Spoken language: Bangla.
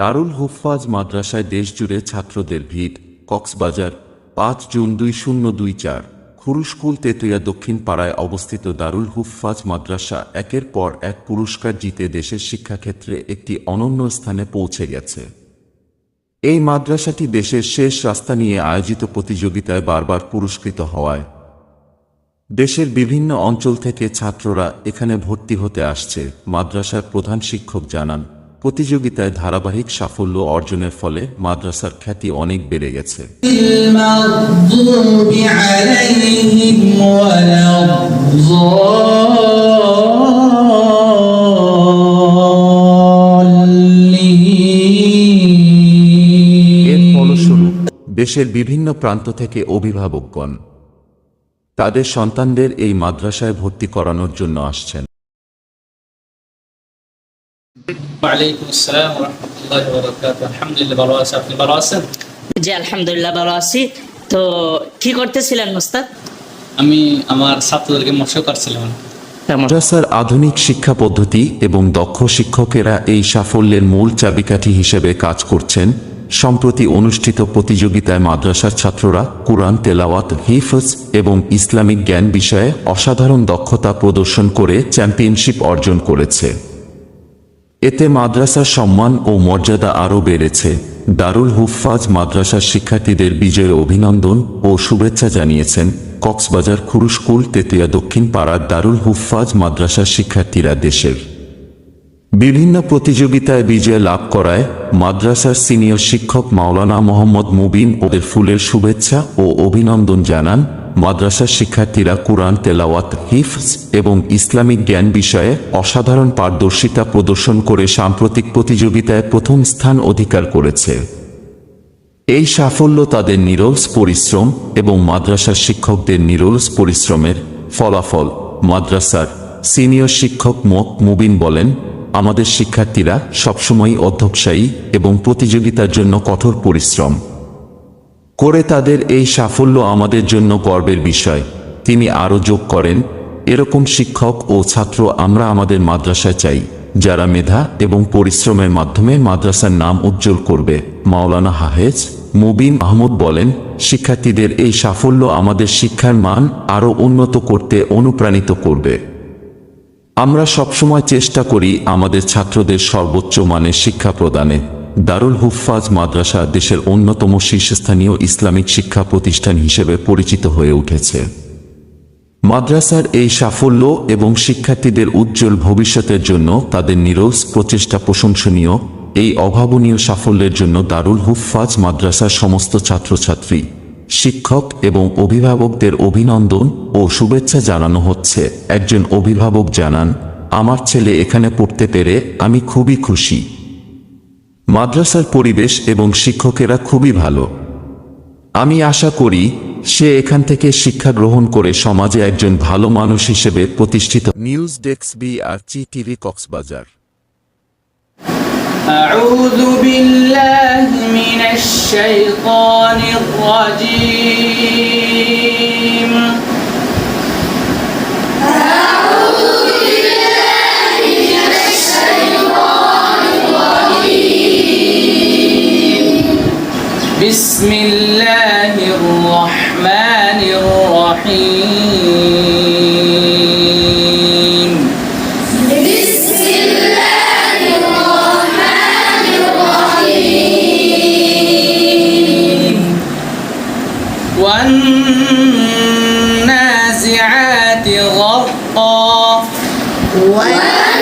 দারুল হুফাজ মাদ্রাসায় দেশজুড়ে ছাত্রদের ভিড়। কক্সবাজার, পাঁচ জুন দুই শূন্য দুই চার। খুরুশকুল তেতুয়া দক্ষিণ পাড়ায় অবস্থিত দারুল হুফাজ মাদ্রাসা একের পর এক পুরস্কার জিতে দেশের শিক্ষাক্ষেত্রে একটি অনন্য স্থানে পৌঁছে গেছে। এই মাদ্রাসাটি দেশের শেষ রাস্তা নিয়ে আয়োজিত প্রতিযোগিতায় বারবার পুরস্কৃত হওয়ায়। দেশের বিভিন্ন অঞ্চল থেকে ছাত্ররা এখানে ভর্তি হতে আসছে, মাদ্রাসার প্রধান শিক্ষক জানান। প্রতিযোগিতায় ধারাবাহিক সাফল্য অর্জনের ফলে মাদ্রাসার খ্যাতি অনেক বেড়ে গেছে। দেশের বিভিন্ন প্রান্ত থেকে অভিভাবকগণ তাদের সন্তানদের এই মাদ্রাসায় ভর্তি করানোর জন্য আসছেন। ওয়ালাইকুম আসসালাম রহমতুল্লাহ বরকাত আলহামদুলিল্লাহ ভালো আছে। আপনি ভালো আছেন? জি আলহামদুলিল্লাহ ভালো আছি। তো কি করতেছিলেন মুস্তাদ আমি আমার ছাত্রদেরকে মৎস্য করছিলাম। মাদ্রাসার আধুনিক শিক্ষা পদ্ধতি এবং দক্ষ শিক্ষকেরা এই সাফল্যের মূল চাবিকাঠি হিসেবে কাজ করছেন। সম্প্রতি অনুষ্ঠিত প্রতিযোগিতায় মাদ্রাসার ছাত্ররা কুরআন তেলাওয়াত হিফজ এবং ইসলামিক জ্ঞান বিষয়ে অসাধারণ দক্ষতা প্রদর্শন করে চ্যাম্পিয়নশিপ অর্জন করেছে। এতে মাদ্রাসার সম্মান ও মর্যাদা আরও বেড়েছে। দারুল হুফাজ মাদ্রাসার শিক্ষার্থীদের বিজয়ের অভিনন্দন ও শুভেচ্ছা জানিয়েছেন কক্সবাজার খুরুশকুল তেতুয়া দক্ষিণ পাড়ার দারুল হুফাজ মাদ্রাসার শিক্ষার্থীরা দেশের বিভিন্ন প্রতিযোগিতায় বিজয় লাভ করায় মাদ্রাসার সিনিয়র শিক্ষক মাওলানা মোহাম্মদ মুবিন ওদের ফুলের শুভেচ্ছা ও অভিনন্দন জানান মাদ্রাসার শিক্ষার্থীরা কোরআন, তেলাওয়াত হিফস এবং ইসলামিক জ্ঞান বিষয়ে অসাধারণ পারদর্শিতা প্রদর্শন করে সাম্প্রতিক প্রতিযোগিতায় প্রথম স্থান অধিকার করেছে। এই সাফল্য তাদের নিরলস পরিশ্রম এবং মাদ্রাসার শিক্ষকদের নিরলস পরিশ্রমের ফলাফল মাদ্রাসার সিনিয়র শিক্ষক মোক মুবিন বলেন, আমাদের শিক্ষার্থীরা সবসময়ই অধ্যবসায়ী এবং প্রতিযোগিতার জন্য কঠোর পরিশ্রম। করে তাদের এই সাফল্য আমাদের জন্য গর্বের বিষয়। তিনি আরও যোগ করেন, এরকম শিক্ষক ও ছাত্র আমরা আমাদের মাদ্রাসায় চাই, যারা মেধা এবং পরিশ্রমের মাধ্যমে মাদ্রাসার নাম উজ্জ্বল করবে। মাওলানা হাহেজ মুবিন আহমদ বলেন, শিক্ষার্থীদের এই সাফল্য আমাদের শিক্ষার মান আরও উন্নত করতে অনুপ্রাণিত করবে। আমরা সবসময় চেষ্টা করি আমাদের ছাত্রদের সর্বোচ্চ মানের শিক্ষা প্রদানে। দারুল হুফাজ মাদ্রাসা দেশের অন্যতম শীর্ষস্থানীয় ইসলামিক শিক্ষা প্রতিষ্ঠান হিসেবে পরিচিত হয়ে উঠেছে। মাদ্রাসার এই সাফল্য এবং শিক্ষার্থীদের উজ্জ্বল ভবিষ্যতের জন্য তাদের নিরস প্রচেষ্টা প্রশংসনীয়, এই অভাবনীয় সাফল্যের জন্য দারুল হুফাজ মাদ্রাসার সমস্ত ছাত্রছাত্রী, শিক্ষক এবং অভিভাবকদের অভিনন্দন ও শুভেচ্ছা জানানো হচ্ছে। একজন অভিভাবক জানান, আমার ছেলে এখানে পড়তে পেরে আমি খুবই খুশি। মাদ্রাসার পরিবেশ এবং শিক্ষকেরা খুবই ভালো আমি আশা করি সে এখান থেকে শিক্ষা গ্রহণ করে সমাজে একজন ভালো মানুষ হিসেবে প্রতিষ্ঠিত নিউজ ডেস্ক বি আর চি টিভি কক্সবাজার أعوذ بالله من الشيطان الرجيم بسم الله الرحمن الرحيم بسم الله الرحمن الرحيم والنازعات غرقا والنازعات غرقا